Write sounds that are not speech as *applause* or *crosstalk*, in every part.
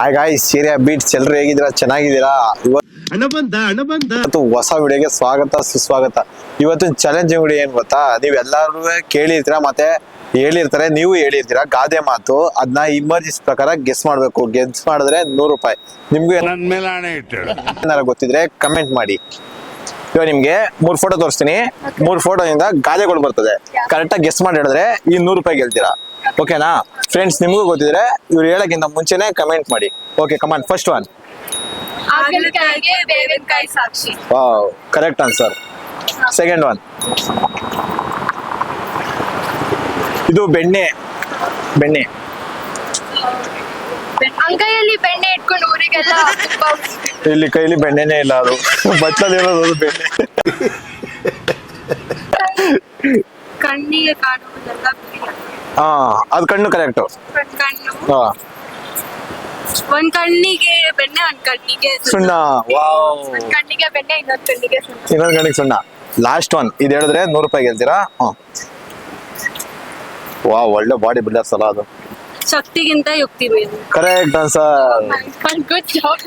Hi guys ಬಿಟ್ beet ಎಲ್ರು ಹೇಗಿದ್ದೀರಾ? ಚೆನ್ನಾಗಿದ್ದೀರಾ? ಇವತ್ತು ಹೊಸ ವಿಡಿಯೋಗೆ ಸ್ವಾಗತ ಸುಸ್ವಾಗತ. ಇವತ್ತಿನ ಚಾಲೆಂಜಿಂಗ್ ವಿಡಿಯೋ ಏನ್ ಗೊತ್ತಾ? ನೀವ್ ಎಲ್ಲರೂ ಕೇಳಿರ್ತೀರಾ ಮತ್ತೆ ಹೇಳಿರ್ತಾರೆ ನೀವು ಹೇಳಿರ್ತೀರಾ. ಗಾದೆ ಮಾತು ಅದನ್ನ ಇಮರ್ಜೆನ್ಸಿ ಪ್ರಕಾರ ಗೆಸ್ ಮಾಡ್ಬೇಕು. ಗೆಸ್ ಮಾಡಿದ್ರೆ ನೂರು ರೂಪಾಯಿ. ನಿಮ್ಗೆ ಏನಾರ ಗೊತ್ತಿದ್ರೆ ಕಮೆಂಟ್ ಮಾಡಿ. ಇವಾಗ ನಿಮ್ಗೆ ಮೂರ್ ಫೋಟೋ ತೋರಿಸ್ತೀನಿ. ಮೂರ್ ಫೋಟೋದಿಂದ ಗಾದೆಗಳು ಬರ್ತದೆ. ಕರೆಕ್ಟಾಗಿ ಗೆಸ್ ಮಾಡಿ ಹೇಳಿದ್ರೆ ಈ ನೂರು ರೂಪಾಯಿ ಗೆಲ್ತೀರಾ? ಓಕೆನಾ ಫ್ರೆಂಡ್ಸ್ ನಿಮಗೂ ಗೊತ್ತಿದ್ರೆ ಇವ್ರು ಹೇಳಕ್ಕಿಂತ ಮುಂಚೆನೆ ಕಮೆಂಟ್ ಮಾಡಿ. Okay come on first one ಹಾಗಲಕಾಯಿಗೆ ಬೇವಿನಕಾಯಿ ಸಾಕ್ಷಿ. Wow correct answer second one ಇದು ಬೆಣ್ಣೆ. ಬೆಣ್ಣೆ. ಅಂಗೈಯಲ್ಲಿ ಬೆಣ್ಣೆ ಇಟ್ಕೊಂಡು ಊರಿಗೆಲ್ಲ ತುಪ್ಪ ಇಲ್ಲಿ ಕೈಲಿ ಬೆಣ್ಣೆನೇ ಇಲ್ಲ ಅದು. ಬಚ್ಚಲ್ ಇರೋದು ಅದು ಬೆಣ್ಣೆ. ಕಣ್ಣಿಗೆ ಕಾಣುವುದೆಲ್ಲ ಬಿಳಿ. ಹಾ ಅದು ಕಣ್ಣು ಕರೆಕ್ಟ್ ಒಂದ್ ಕಣ್ಣು. ಹಾ. ಒಂದ್ ಕಣ್ಣಿಗೆ ಬೆಣ್ಣೆ ಒಂದ್ ಕಣ್ಣಿಗೆ ಸುಣ್ಣ. ವಾವ್. ಒಂದ್ ಕಣ್ಣಿಗೆ ಬೆಣ್ಣೆ ಇನ್ನೊಂದ್ ಕಣ್ಣಿಗೆ ಸುಣ್ಣ. ಇನ್ನೊಂದು ಗಂಟೆಗೆ ಸುಣ್ಣ. ಲಾಸ್ಟ್ ಒನ್ ಇದು ಹೇಳಿದ್ರೆ ನೂರು ರೂಪಾಯಿ ಗೆಲ್ತೀರಾ? ಹ್ಮ್ ವಾ ಒಳ್ಳೆ ಬಾಡಿ ಬಿಲ್ಡರ್ಸ್ ಅಲ್ಲ ಅದು. ಶಕ್ತಿಗಿಂತ ಯುಕ್ತಿ ಮೇಲು correct answer good job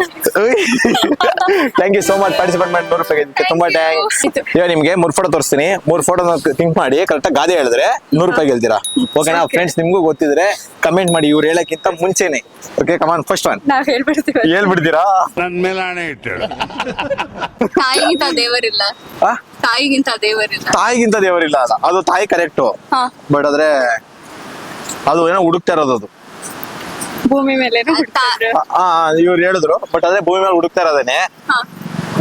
thank you so much participate ಮಾಡಿ ನೂರು ರೂಪಾಯಿ ತುಂಬಾ ಥ್ಯಾಂಕ್ಸ್ ಇವಾಗ ನಿಮ್ಗೆ ಮೂರ್ ಫೋಟೋ ತೋರಿಸ್ತೀನಿ. ಮೂರ್ ಫೋಟೋ ಥಿಂಕ್ ಮಾಡಿ ಕರೆಕ್ಟಾಗಿ ಗಾದೆ ಹೇಳಿದ್ರೆ ನೂರು ರೂಪಾಯಿ ಗೆಲ್ತೀರಾ? ಓಕೆನಾ ಫ್ರೆಂಡ್ಸ್ ನಿಮ್ಗೂ ಗೊತ್ತಿದ್ರೆ ಕಮೆಂಟ್ ಮಾಡಿ ಇವ್ರು ಹೇಳಕ್ಕಿಂತ ಮುಂಚೆನೆ. ಓಕೆ ಕಮಾನ್ ಫಸ್ಟ್ ಒನ್ ನಾವ್ ಹೇಳ್ಬಿಡ್ತೀವಿ. ಹೇಳ್ಬಿಡ್ತೀರಾ? ನನ್ ಮೇಲೆ ಹಣೆ ಇಟ್ಟು ತಾಯಿಗಿಂತ ದೇವರಿಲ್ಲ. ಆ? ತಾಯಿಗಿಂತ ದೇವರಿಲ್ಲ. ತಾಯಿಗಿಂತ ದೇವರಿಲ್ಲ ಅಲ್ಲ. ಅದು ತಾಯಿ ಕರೆಕ್ಟ್ ಹಾ. ಬಟ್ ಆದ್ರೆ ಅದು ಏನೋ ಹುಡುಕ್ತಾ ಇರೋದು ಅದು. ಭೂಮಿ ಮೇಲೆ ಆ ಇವ್ರು ಹೇಳಿದ್ರು ಬಟ್ ಅದೇ ಭೂಮಿ ಮೇಲೆ ಹುಡುಕ್ತಾ ಇರೋದೇನೆ.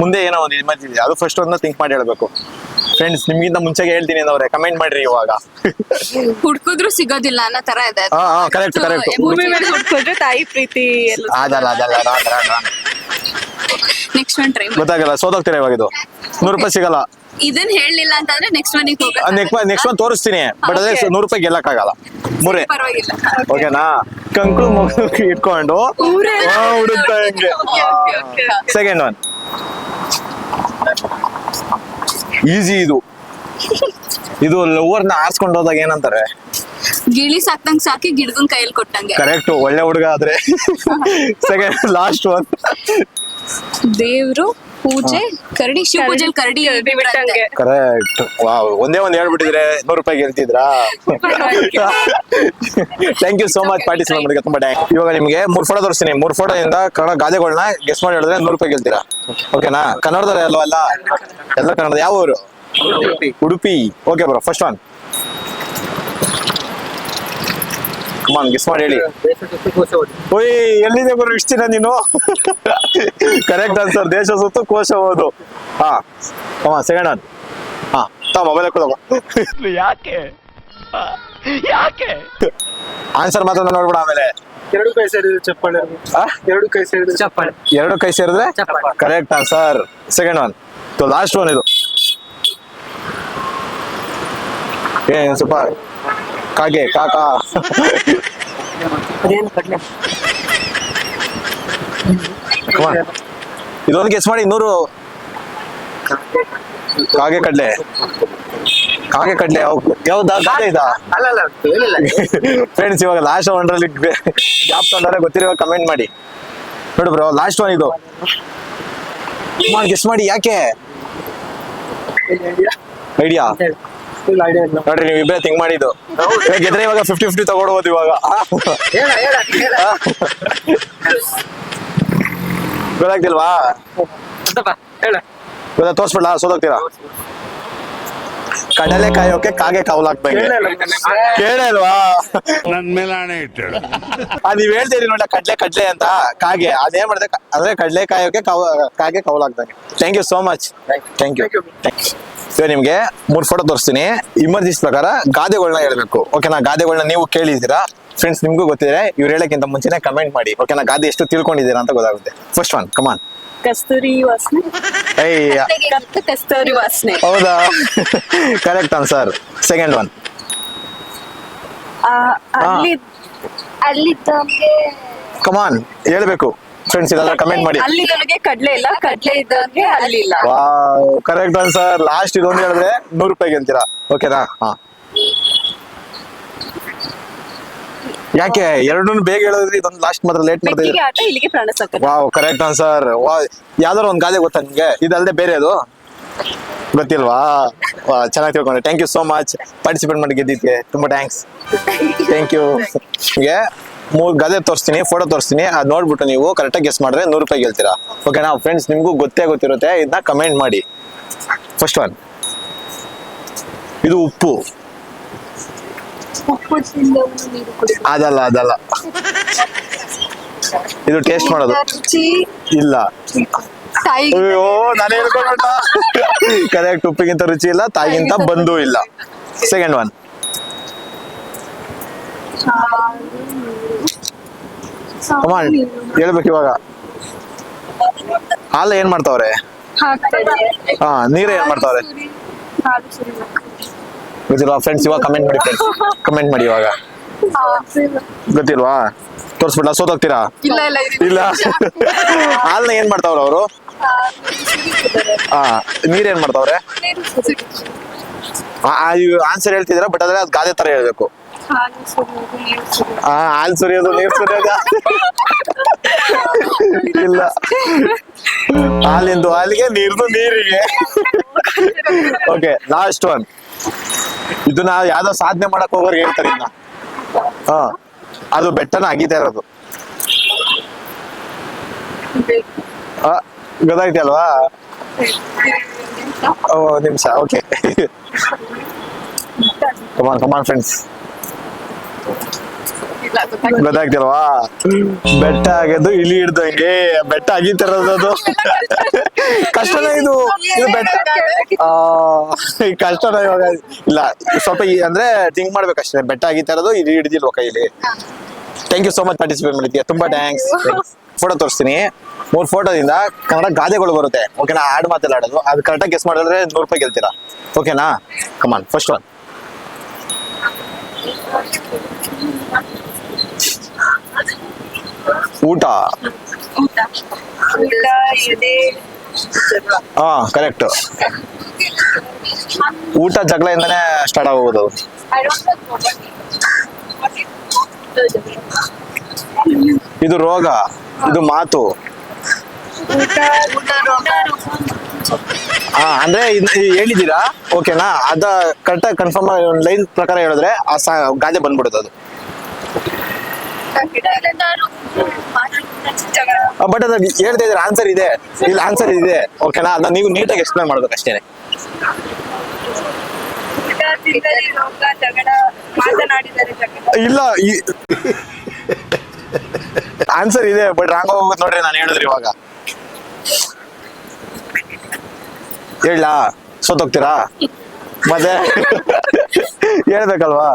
ಮುಂದೆ ಏನೋ ಒಂದು ಇಮರ್ಜೆನ್ಸಿ ಅದು ಫಸ್ಟ್ ಒಂದ್ ಥಿಂಕ್ ಮಾಡಿ ಹೇಳ್ಬೇಕು. ಫ್ರೆಂಡ್ಸ್ ನಿಮ್ಗಿಂತ ಮುಂಚೆಗೆ ಹೇಳ್ತೀನಿ ಅವ್ರೆ ಕಮೆಂಟ್ ಮಾಡ್ರಿ ಇವಾಗ. ಹುಡ್ಕಿದ್ರು ಸಿಗೋದಿಲ್ಲ ಅನ್ನೋ ತರ ಇದೆ. ಹಾ ಹಾ ಕರೆಕ್ಟ್ ಕರೆಕ್ಟ್ ಭೂಮಿ ಮೇಲೆ ಹುಡ್ಕೊಂಡ್ರೆ ತಾಯಿ ಪ್ರೀತಿ ಎಲ್ಲ ಅದಲ್ಲ ಅದಲ್ಲ ರಾಂಗ್ ನೆಕ್ಸ್ಟ್ ಒನ್ ಟ್ರೈ ಗೊತ್ತಾಗಲ್ಲ ಸೋದೋಗ್ತೀರಾ ಇವಾಗ ಇದು? ನೂರು ರೂಪಾಯಿ ಸಿಗಲ್ಲ. ಇದನ್ ಹೇಳಲಿಲ್ಲ ಅಂತಂದ್ರೆ next one next next one ತೋರಿಸ್ತೀನಿ. ಬಟ್ ಅದೇ. ನೂರು ರೂಪಾಯಿ ಗೆಲ್ಲಕ್ಕಾಗಲ್ಲ. ಮುರೆ. ಪರವಾಗಿಲ್ಲ. ಓಕೆನಾ ಕಂಕು ಮಗು ಇಟ್ಕೊಂಡು. ಹುಡುಕ್ತಾ ಹೆಂಗೆ. ಸೆಕೆಂಡ್ ಒನ್ ಈಸಿ ಇದು. ಇದು ಲವರ್ನ ಆರ್ಸ್ಕೊಂಡು ಹೋದಾಗ ಏನಂತಾರೆ? ಗಿಳಿ ಸಾಕ್ದಂಗ್ ಸಾಕಿ ಗಿಡದನ್ ಕೈಯಲ್ಲಿ ಕೊಟ್ಟಂಗೆ. ಕರೆಕ್ಟ್ ಒಳ್ಳೆ ಹುಡುಗ ಆದ್ರೆ. ಸೆಕೆಂಡ್ ಲಾಸ್ಟ್ ಒನ್ ದೇವ್ರು ಪೂಜೆ ಕರಡಿ ಶಿವ ಪೂಜೆ ಕರಡಿ ಕರೆಕ್ಟ್ ವಾವ್ ಒಂದೇ ಒಂದ್ ಹೇಳ್ಬಿಟ್ಟಿದ್ರೆ ನೂರು ರೂಪಾಯಿ ಗೆಲ್ತಿದ್ರಾ? Thank you so much participate ಮಾಡಿದ್ರೆ ತುಂಬಾ ಡ್ಯಾಂಕ್ ಇವಾಗ ನಿಮ್ಗೆ ಮೂರ್ ಫೋಟೋ ತೋರಿಸ್ತೀನಿ. ಮೂರ್ ಫೋಟೋ ಇಂದ ಕನ್ನಡ ಗಾದೆಗಳನ್ನ ಗೆಸ್ ಮಾಡಿ ಹೇಳಿದ್ರೆ ನೂರು ರೂಪಾಯಿ ಗೆಲ್ತೀರಾ? ಓಕೆನಾ ಕನ್ನಡದವ್ರೆ ಅಲ್ವಾ ಅಲ್ಲ ಎಲ್ಲ ಕನ್ನಡ ಯಾವ ಊರು? Udupi. Okay bro first one come on guess ಮಾಡಿ ಹೇಳಿ. ಓಯ್ ಎಲ್ಲಿದೆ ಬರೋ ಇಷ್ಟಿನ ನೀನು? ಕರೆಕ್ಟ್ ಆನ್ಸರ್ ದೇಶ ಸುತ್ತು ಕೋಶ ಓದು ಹಾ. ಸೆಕೆಂಡ್ ಒನ್ ಹಾ. ತಾ ಮೊಬೈಲ್ ಹಾಕೊಳ್ಳೋ ಯಾಕೆ? ಯಾಕೆ? ಆನ್ಸರ್ ಮಾತ್ರ ನೋಡ್ಬಿಡ ಆಮೇಲೆ. ಎರಡು ಕೈ ಸೇರಿದ್ರೆ ಚಪ್ಪಾಳೆ. ಎರಡು ಕೈ ಸೇರಿದ್ರೆ ಚಪ್ಪಾಳೆ. ಎರಡು ಕೈ ಸೇರಿದ್ರೆ correct answer second one so last one ಇದು. ಏನ್ ಸ್ವಲ್ಪ ಕಾಗೆ ಕಾಕ. ಇದೊಂದು ಗೆಸ್ ಮಾಡಿ ಇನ್ನೂರು. ಕಾಗೆ ಕಡ್ಲೆ. ಕಾಗೆ ಕಡ್ಲೆ ಯಾವ- ಯಾವ್ದಾ ಗಾದೆ ಇದಾ? ಫ್ರೆಂಡ್ಸ್ ಇವಾಗ ಲಾಸ್ಟ್ ಒನ್ರಲ್ಲಿ ಜಾಬ್ ತೊಗೊಂಡ್ರೆ ಗೊತ್ತಿರೋ ಕಮೆಂಟ್ ಮಾಡಿ. ನೋಡು ಬ್ರೋ ಲಾಸ್ಟ್ ಒನ್ ಇದು. ಗೆಸ್ ಮಾಡಿ ಯಾಕೆ? ಐಡಿಯಾ ಇಲ್ಲ ಐಡಿಯಾ ಇಲ್ಲ ನೋಡ್ರಿ ನೀವು ಇಬ್ಬರೇ ಥಿಂಕ್ ಮಾಡಿದ್ದು. ಗೆದ್ರೆ ಇವಾಗ ಫಿಫ್ಟಿ ಫಿಫ್ಟಿ ತಗೊಳ್ಬೋದು ಇವಾಗ? ಗೊತ್ತಾಗ್ತಿಲ್ವಾ? ಗೊತ್ತಾ ತೋರ್ಸ್ಬಿಡ್ಲ? ಸೋದೋಗ್ತೀರಾ ಕಡಲೆ ಕಾಯೋಕೆ ಕಾಗೆ ಕಾವಲ್ ಕೇಳೇ ಅಲ್ವಾ ನನ್ ಮೇಲೆ ಹಣೆ ಇಟ್ಟು ಆ, ನೀವ್ ಹೇಳ್ತೀರಿ ನೋಡ ಕಡ್ಲೆ ಕಡ್ಲೆ ಅಂತ. ಕಾಗೆ ಅದೇ ಮಾಡಿದೆ ಕ- ಅಂದ್ರೆ ಕಡ್ಲೆ ಕಾಯೋಕೆ ಕಾಗೆ ಕಾಗೆ ಕವಲಾಗ್ದಂಗೆ thank you so much thank you ಇವಾಗ ನಿಮ್ಗೆ ಮೂರ್ ಫೋಟೋ ತೋರಿಸ್ತೀನಿ. ಇಮರ್ಜೆನ್ಸಿ ಪ್ರಕಾರ ಗಾದೆಗಳನ್ನ ಹೇಳ್ಬೇಕು. ಓಕೆನಾ ಗಾದೆಗಳನ್ನ ನೀವು ಕೇಳಿದೀರಾ ಫ್ರೆಂಡ್ಸ್ ನಿಮ್ಗೂ ಗೊತ್ತಿದೆ ಇವ್ರು ಹೇಳಕ್ಕಿಂತ ಮುಂಚೆನೆ ಕಮೆಂಟ್ ಮಾಡಿ. ಓಕೆನಾ ಗಾದೆ ಎಷ್ಟು ತಿಳ್ಕೊಂಡಿದ್ದೀರಾ ಅಂತ ಗೊತ್ತಾಗುತ್ತೆ. ಫಸ್ಟ್ ಒನ್ ಕಮಾನ್ ಕಸ್ತೂರಿ ವಾಸನೆ. ಕಸ್ತೂರಿ ವಾಸನೆ. ಹೌದಾ? Correct answer second one come on ಹೇಳ್ಬೇಕು. ಫ್ರೆಂಡ್ಸ್ ಇದೆಲ್ಲ ಕಮೆಂಟ್ ಮಾಡಿ. ಅಲ್ಲಿದ್ದವನಿಗೆ ಕಡ್ಲೆ ಇಲ್ಲ ಕಡ್ಲೆ ಇದ್ದವನ್ಗೆ ಅಲ್ಲಿಲ್ಲ ವಾವ್ ಕರೆಕ್ಟ್ ಆನ್ಸರ್ ಲಾಸ್ಟ್ ಇದೊಂದು ಹೇಳಿದ್ರೆ ನೂರು ರೂಪಾಯಿಗೆ ಅಂತೀರಾ? ಓಕೆನಾ ಹಾ. ಯಾಕೆ? ಎರಡನ್ನೂ ಬೇಗ ಹೇಳಿದ್ರಿ ಇದೊಂದು ಲಾಸ್ಟ್ ಮಾತ್ರ ಲೇಟ್ ಮಾಡ್ತಾ ಬೆಕ್ಕಿಗೆ ಇದ್ದೀರಿ? ಆಟ ಇಲ್ಲಿಗೆ ಪ್ರಾಣ ಸಾಕು. ವಾವ್ ಕರೆಕ್ಟ್ ಆನ್ಸರ್ ವಾ ಯಾವ್ದಾರು ಒಂದು ಗಾದೆ ಗೊತ್ತಾ ನಿಮಗೆ? ಇದಲ್ಲದೆ ಬೇರೆ ಅದು? ಗೊತ್ತಿಲ್ವಾ? ವಾ ಚೆನ್ನಾಗಿ ತಿಳ್ಕೊಂಡೆ. Thank you so much participate ಮಾಡಿ ಗೆದ್ದಿದ್ದೆ ತುಂಬಾ ಥ್ಯಾಂಕ್ಸ್ ಥ್ಯಾಂಕ್ ಯು ನಿಮಗೆ? ಮೂರು ಗದೆ ತೋರಿಸ್ತೀನಿ ಫೋಟೋ ತೋರಿಸ್ತೀನಿ. ಅದು ನೋಡ್ಬಿಟ್ಟು ನೀವು ಕರೆಕ್ಟಾಗಿ ಗೆಸ್ ಮಾಡಿದ್ರೆ ನೂರು ರೂಪಾಯಿ ಗೆಲ್ತೀರಾ ಓಕೆನಾ ಫ್ರೆಂಡ್ಸ್ ನಿಮಗೂ ಗೊತ್ತೇ ಗೊತ್ತಿರುತ್ತೆ ಇದನ್ನ ಕಮೆಂಟ್ ಮಾಡಿ. ಫಸ್ಟ್ ಒನ್ ಇದು ಉಪ್ಪು. ಅದಲ್ಲ ಅದಲ್ಲ. ಇದು ಟೇಸ್ಟ್ ಮಾಡೋದು. ಇಲ್ಲ. ಅಯ್ಯೋ ನಾನು ಹೇಳ್ಕೊಂಡ ಕರೆಕ್ಟ್ ಉಪ್ಪಿಗಿಂತ ರುಚಿ ಇಲ್ಲ ತಾಯಿಗಿಂತ ಬಂದು ಇಲ್ಲ. ಸೆಕೆಂಡ್ ಒನ್ ಕಮಾನ್ ಹೇಳ್ಬೇಕು ಇವಾಗ. ಹಾಲು ಏನ್ ಮಾಡ್ತಾವ್ರೆ? ಹಾ ನೀರೇ ಏನ್ ಮಾಡ್ತಾವ್ರೆ? ಗೊತ್ತಿಲ್ವಾ ಫ್ರೆಂಡ್ಸ್ ಇವಾಗ ಕಮೆಂಟ್ ಮಾಡಿ ಫ್ರೆಂಡ್ಸ್ ಕಮೆಂಟ್ ಮಾಡಿ ಇವಾಗ. ಗೊತ್ತಿಲ್ವಾ? ತೋರಿಸ್ಬಿಡ್ಲಾ? ಸೋತೋಗ್ತೀರಾ ಇಲ್ಲ ಇಲ್ಲ ಇಲ್ಲ. ಹಾಲ್ನ ಏನ್ ಮಾಡ್ತಾವ್ರ ಅವರು? ಹಾ ನೀರ್ ಏನ್ ಮಾಡ್ತಾವ್ರೆ. ಆನ್ಸರ್ ಹೇಳ್ತಿದ್ರ ಬಟ್ ಆದ್ರೆ ಅದ್ ಗಾದೆ ತರ ಹೇಳ್ಬೇಕು. ಆ ಹಾಲು ಸುರಿಯೋದು ನೀರು ಸುರಿಯೋದು. ಇಲ್ಲ. ಹಾಲಿಂದು ಹಾಲಿಗೆ ನೀರ್ದು ನೀರಿಗೆ. ಓಕೆ ಲಾಸ್ಟ್ ಒನ್ ಇದು ನಾವು ಯಾವ್ದೋ ಸಾಧನೆ ಮಾಡಕ್ ಹೋಗೋರ್ ಹೇಳ್ತಾರೆ ಇನ್ನ. ಹಾ ಅದು ಬೆಟ್ಟನ ಆಗಿದೆ ಇರೋದು. ಆ, ಗೊತ್ತಾಯ್ತಲ್ವಾ ಓ ನಿಮಿಷ ಓಕೆ. ಕಮಾನ್ ಕಮಾನ್ ಫ್ರೆಂಡ್ಸ್. ಗೊತ್ತಾಗ್ತಿಲ್ವಾ? ಬೆಟ್ಟ ಆಗದು ಇಲಿ ಹಿಡ್ದಂಗೆ ಬೆಟ್ಟ ಅಗಿತಿರೋದು ತರೋದು ಕಷ್ಟನೇ ಇದು ಇದು ಬೆಟ್ಟ. ಕಷ್ಟನ ಇವಾಗ ಇಲ್ಲ ಸ್ವಲ್ಪ ಅಂದ್ರೆ ಥಿಂಕ್ ಮಾಡ್ಬೇಕಷ್ಟೇ. ಬೆಟ್ಟ ಅಗಿತಾ ಇಲಿ ಇಲ್ಲಿ ಹಿಡಿದಿಲ್ವ ಕೈಲಿ? Thank you so much participate ಮಾಡಿದ್ಯಾ ತುಂಬಾ ಥ್ಯಾಂಕ್ಸ್ ಫೋಟೋ ತೋರಿಸ್ತೀನಿ. ಮೂರ್ ಫೋಟೋದಿಂದ ಕನ್ನಡ ಗಾದೆಗಳು ಬರುತ್ತೆ. ಓಕೆನಾ ಆಡ್ ಮಾತೆಲ್ಲ ಆಡೋದು. ಅದು ಕರೆಕ್ಟಾಗಿ ಗೆಸ್ ಮಾಡಿದ್ರೆ ನೂರು ರೂಪಾಯಿ ಗೆಲ್ತೀರಾ. ಓಕೆನಾ ಕಮಾನ್ ಫಸ್ಟ್ ಒನ್ ಊಟ? ಊಟ ಊಟ ಎದೆ ಹಾ ಕರೆಕ್ಟ್ ಊಟ ಜಗಳದಿಂದನೇ ಸ್ಟಾರ್ಟ್ ಆಗೋದು I don't know what it- what it- ಇದು ರೋಗ ಇದು ಮಾತು ಅಂದ್ರೆ ಹೇಳಿದೀರಾ ಓಕೆನಾ? ಅದ ಕರೆಕ್ಟ್ ಕನ್ಫರ್ಮ್ ಲೈನ್ ಪ್ರಕಾರ ಹೇಳಿದ್ರೆ ಆ ಸಾ, ಗಾದೆ ಬಂದ್ಬಿಡುತ್ತೆ ಅದು. ಬಟ್ ಅದ ಹೇಳ್ತಾ ಇದ್ರೆ ಆನ್ಸರ್ ಇದೆ. ಇಲ್ಲಿ ಆನ್ಸರ್ ಇದೆ. ಓಕೆನಾ? ಅದನ್ನ ನೀವು ನೀಟಾಗಿ ಎಕ್ಸ್ಪ್ಲೈನ್ ಮಾಡ್ಬೇಕು ಅಷ್ಟೇನೆ ಇಲ್ಲ ಆನ್ಸರ್ *laughs* ಇದೆ ಬಟ್ ರಾಂಗ್ ಹೋಗ್ಬೇಕು ನೋಡ್ರಿ, ನಾನು ಹೇಳಿದ್ರಿ ಇವಾಗ. ಹೇಳ ಸೋತೋಗ್ತೀರಾ ಮತ್ತೆ ಹೇಳ್ಬೇಕಲ್ವಾ?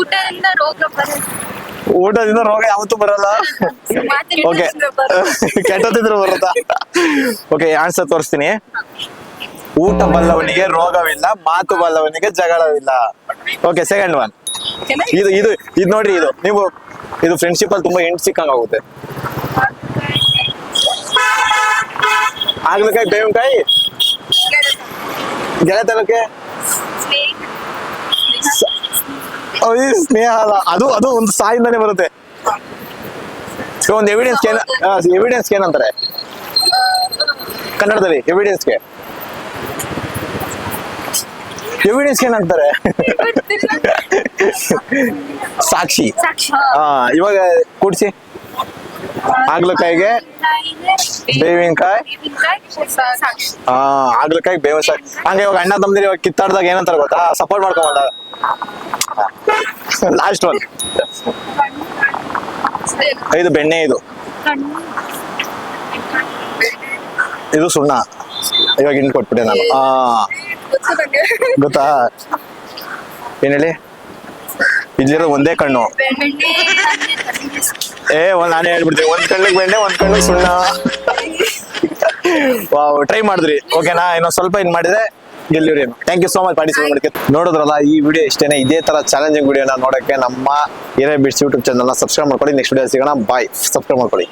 ಊಟದಿಂದ ರೋಗ ಬರುತ್ತೆ ಊಟದಿಂದ ರೋಗ ಯಾವತ್ತೂ ಬರಲ್ಲ. ಓಕೆ ಕೆಟ್ಟದಿದ್ರು ಬರುತ್ತಾ? ಓಕೆ ಆನ್ಸರ್ ತೋರಿಸ್ತೀನಿ. ಊಟ ಬಲ್ಲವನಿಗೆ ರೋಗವಿಲ್ಲ ಮಾತು ಬಲ್ಲವನಿಗೆ ಜಗಳವಿಲ್ಲ. ಓಕೆ ಸೆಕೆಂಡ್ ಒನ್ ಇದು ಇದು ಇದು ನೋಡ್ರಿ ಇದು ನೀವು ಇದು ಫ್ರೆಂಡ್ಶಿಪ್ ಅಲ್ಲಿ ತುಂಬಾ ಎಂಟ್ ಸಿಕ್ಕಂಗ್ ಆಗುತ್ತೆ. ಆಗ್ಲಕಾಯಿ ಬೇವಿನಕಾಯಿ ಗೆಳೆತನಕ್ಕೆ ಸ್ನೇಹ. ಅಲ್ಲ. ಅದು ಅದು ಒಂದು ಸಾಯಿಂದಾನೆ ಬರುತ್ತೆ. ಸೊ ಒಂದು ಎವಿಡೆನ್ಸ್ ಏನ ಎವಿಡೆನ್ಸ್ ಏನಂತಾರೆ? ಕನ್ನಡದಲ್ಲಿ ಎವಿಡೆನ್ಸ್ಗೆ ಎವಿಡೆನ್ಸ್ ಏನಂತಾರೆ? ಸಾಕ್ಷಿ. ಹಾ ಇವಾಗ ಕೂಡ್ಸಿ. ಆಗ್ಲಕಾಯಿಗೆ ಬೇವಿನಕಾಯಿ? ಹಾ ಆಗ್ಲಕಾಯಿ ಬೇವಿನ ಸಾಕು. ಹಂಗೆ ಇವಾಗ ಅಣ್ಣ ತಮ್ಮದಿರು ಇವಾಗ ಕಿತ್ತಾಡ್ದಾಗ ಏನಂತಾರೆ ಗೊತ್ತಾ? ಸಪೋರ್ಟ್ ಮಾಡ್ಕೊಂಡ ಲಾಸ್ಟ್ ಒನ್ ಇದು ಬೆಣ್ಣೆ ಇದು. ಇದು ಸುಣ್ಣ. ಇವಾಗ ಇನ್ನು ಕೊಟ್ಬಿಟ್ಟೆ ನಾನು. ಹಾ. ಗೊತ್ತಾ? ಏನ್ ಹೇಳಿ? ಇಲ್ಲಿರೋ ಒಂದೇ ಕಣ್ಣು. ಏ, ಒಂದ್ ನಾನೇ ಹೇಳ್ಬಿಡ್ತೀನಿ. ಒಂದ್ ಕಣ್ಣಿಗೆ ಬೆಣ್ಣೆ, ಒಂದ್ ಕಣ್ಣಿಗೆ ಸುಣ್ಣ. ವಾವ್ ಟ್ರೈ ಮಾಡಿದ್ರಿ. ಓಕೆನಾ ಇನ್ನೊಂದ್ ಸ್ವಲ್ಪ ಇನ್ ಮಾಡಿದ್ರೆ ಗೆಲ್ಲಿವ್ರಿ thank you so much participate ಮಾಡಕ್ಕೆ ನೋಡಿದ್ರಲ್ಲ, ಈ ವಿಡಿಯೋ ಇಷ್ಟೇನೆ. ಇದೇ ತರ ಚಾಲೆಂಜಿಂಗ್ ವಿಡಿಯೋನ ನೋಡಕ್ಕೆ ನಮ್ಮ ಏನೇ ಬಿಡ್ಸ್ ಯೂಟ್ಯೂಬ್ ಚಾನಲ್ನ ಸಬ್ಸ್ಕ್ರೈಬ್ ಮಾಡ್ಕೊಳ್ಳಿ. ನೆಕ್ಸ್ಟ್ ವಿಡಿಯೋ ಸಿಗೋಣ. ಬಾಯ್ ಸಬ್ಸ್ಕ್ರೈಬ್ ಮಾಡ್ಕೊಳ್ಳಿ.